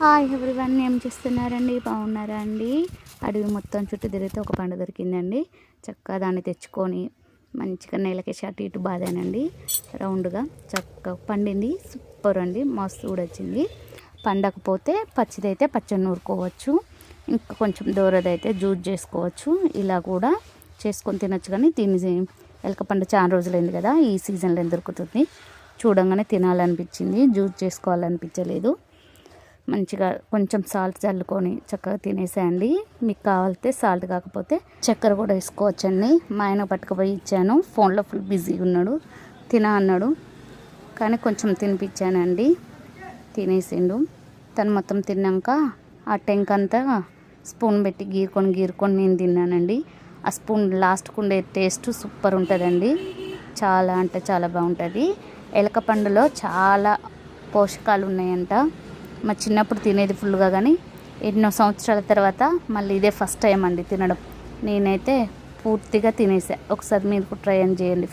Hi everyone ఏం చేస్తున్నారండి? బాగున్నారా అండి? అడవి మొత్తం చుట్టూ తిరిగితే ఒక పండు దొరికిందండి. చక్కగా దాన్ని తెచ్చుకొని మంచిగా నేలకేసి అటు ఇటు బాధానండి రౌండ్గా చక్కగా పండింది. సూపర్ అండి. మస్తు కూడా వచ్చింది. పండకపోతే పచ్చిదైతే పచ్చడి నూరుకోవచ్చు. ఇంకా కొంచెం దూరదైతే జ్యూస్ చేసుకోవచ్చు. ఇలా కూడా చేసుకొని తినొచ్చు కానీ తిని ఎలకపండు చాలా రోజులైంది కదా ఈ సీజన్లో దొరుకుతుంది? చూడంగానే తినాలనిపించింది. జ్యూస్ చేసుకోవాలనిపించలేదు. మంచిగా కొంచెం సాల్ట్ చల్లుకొని చక్కగా తినేసేయండి. మీకు కావాలితే సాల్ట్ కాకపోతే చక్కెర కూడా వేసుకోవచ్చండి. మా ఆయన పట్టుకుపోయి ఇచ్చాను. ఫోన్లో ఫుల్ బిజీగా ఉన్నాడు. తిన అన్నాడు. కానీ కొంచెం తినిపించానండి. తినేసిండు. తను మొత్తం తిన్నాక ఆ టెంక్ అంతా స్పూన్ పెట్టి గీరుకొని గీరుకొని నేను తిన్నానండి. ఆ స్పూన్ లాస్ట్కు ఉండే టేస్ట్ సూపర్ ఉంటుందండి. చాలా అంటే చాలా బాగుంటుంది. ఎలక పండులో చాలా పోషకాలు ఉన్నాయంట. మా చిన్నప్పుడు తినేది ఫుల్గా కానీ ఎన్నో సంవత్సరాల తర్వాత మళ్ళీ ఇదే ఫస్ట్ టైం అండి తినడం. నేనైతే పూర్తిగా తినేసా. ఒకసారి మీరు ట్రై చేయండి.